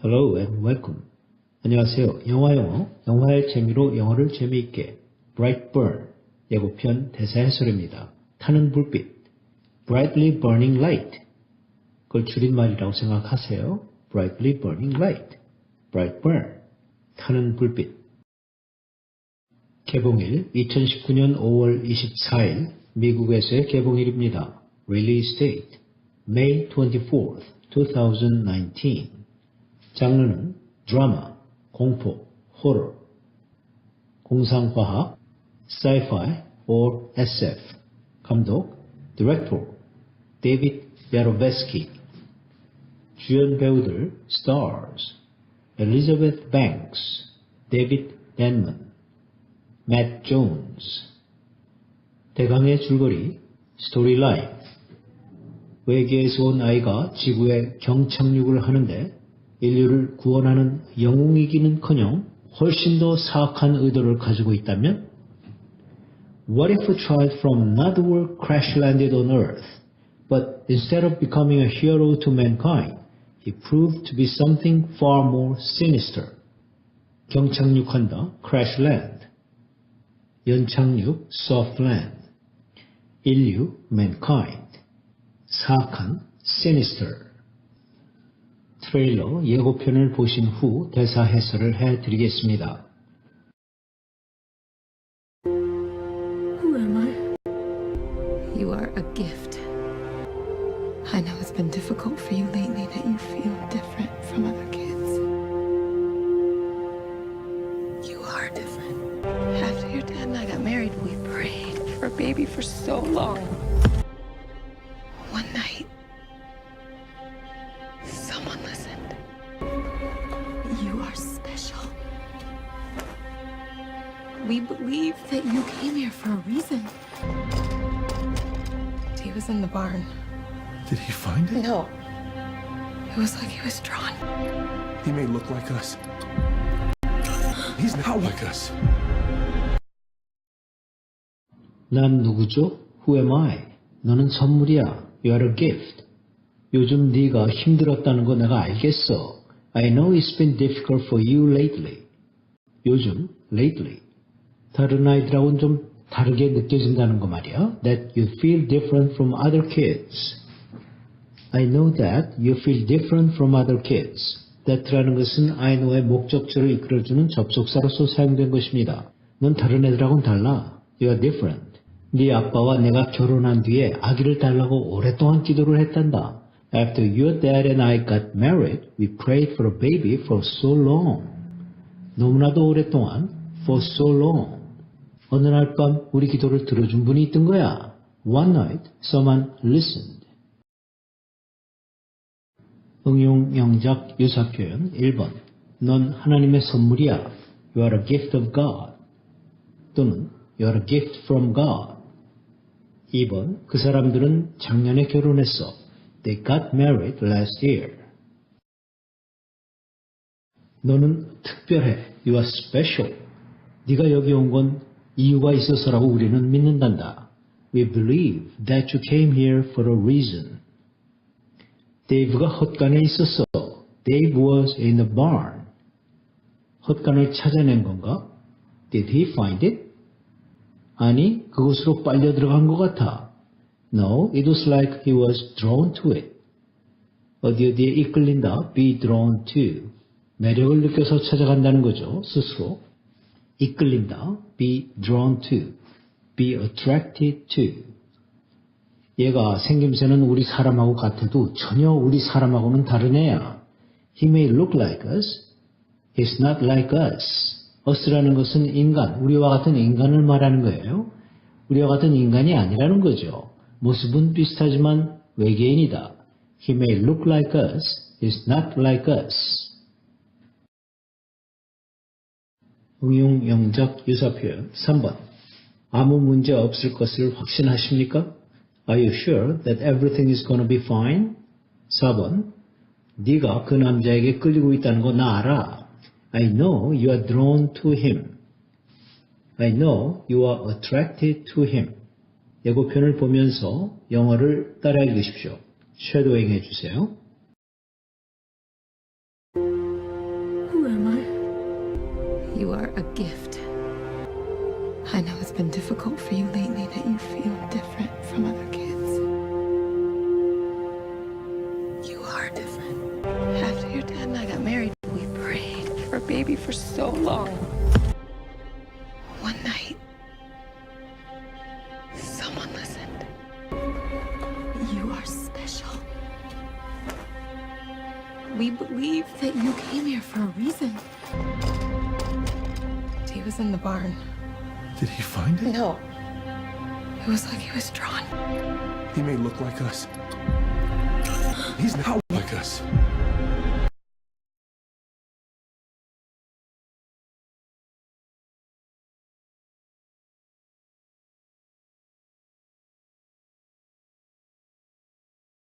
Hello and welcome. 안녕하세요. 영화 영어, 영화의 재미로 영어를 재미있게 Brightburn 예고편 대사 해설입니다. 타는 불빛 Brightly burning light 그걸 줄임말이라고 생각하세요. Brightly burning light Brightburn 타는 불빛 개봉일 2019년 5월 24일 미국에서의 개봉일입니다. Release date May 24th, 2019 장르는 드라마, 공포, 호러, 공상과학, sci-fi or SF 감독, 디렉터, 데이빗 야로베스키 주연 배우들, stars 엘리자베트 뱅크스, 데이빗 댄먼, 맷 존스. 대강의 줄거리, 스토리라인 외계에서 온 아이가 지구에 경착륙을 하는데 인류를 구원하는 영웅이기는커녕 훨씬 더 사악한 의도를 가지고 있다면? What if a child from another world crash landed on Earth, but instead of becoming a hero to mankind, he proved to be something far more sinister? 경착륙한다, crash land. 연착륙, soft land. 인류, mankind. 사악한, sinister. 트레일러 예고편을 보신 후 대사 해설을 해드리겠습니다. Who am I? You are a gift. I know it's been difficult for you lately that you feel different from other kids. You are different. After your dad and I got married, we prayed for a baby for so long. We believe that you came here for a reason. He was in the barn. Did he find it? No. It was like he was drawn. He may look like us. He's not like us. 난 누구죠? Who am I? 너는 선물이야. You are a gift. 요즘 네가 힘들었다는 거 내가 알겠어. I know it's been difficult for you lately. 요즘, lately. 다른 아이들하고는 좀 다르게 느껴진다는 거 말이야. That you feel different from other kids. I know that you feel different from other kids. that라는 것은 I know의 목적절을 이끌어주는 접속사로서 사용된 것입니다. 넌 다른 애들하고는 달라. You are different. 네 아빠와 내가 결혼한 뒤에 아기를 달라고 오랫동안 기도를 했단다. After your dad and I got married, we prayed for a baby for so long. 너무나도 오랫동안 for so long. 어느 날 밤 우리 기도를 들어준 분이 있던 거야. One night, someone listened. 응용 영작 유사 표현 1번. 넌 하나님의 선물이야. You are a gift of God. 또는 You are a gift from God. 2번. 그 사람들은 작년에 결혼했어. They got married last year. 너는 특별해. You are special. 네가 여기 온 건 이유가 있어서라고 우리는 믿는단다. We believe that you came here for a reason. 데이브가 헛간에 있었어. Dave was in the barn. 헛간을 찾아낸 건가? Did he find it? 아니, 그곳으로 빨려 들어간 것 같아. No, it was like he was drawn to it. 어디 어디에 이끌린다, be drawn to. 매력을 느껴서 찾아간다는 거죠, 스스로. 이끌린다, be drawn to. be attracted to. 얘가 생김새는 우리 사람하고 같아도 전혀 우리 사람하고는 다른 애야. He may look like us. He's not like us. us라는 것은 인간, 우리와 같은 인간을 말하는 거예요. 우리와 같은 인간이 아니라는 거죠. 모습은 비슷하지만 외계인이다. He may look like us. He's not like us. 응용 영작 유사 표현 3번. 아무 문제 없을 것을 확신하십니까? Are you sure that everything is to be fine? 4번. 네가 그 남자에게 끌리고 있다는 거 나 알아. I know you are drawn to him. I know you are attracted to him. 예고편을 보면서 영어를 따라 읽으십시오. 쉐도잉 해주세요. am I? You are a gift. I know it's been difficult for you lately that you feel different from other kids. You are different. After your dad and I got married, we prayed for a baby for so long. One night, someone listened. You are special. We believe that you came here for a reason. He was in the barn. Did he find it? No. It was like he was drawn. He may look like us. He's not like us.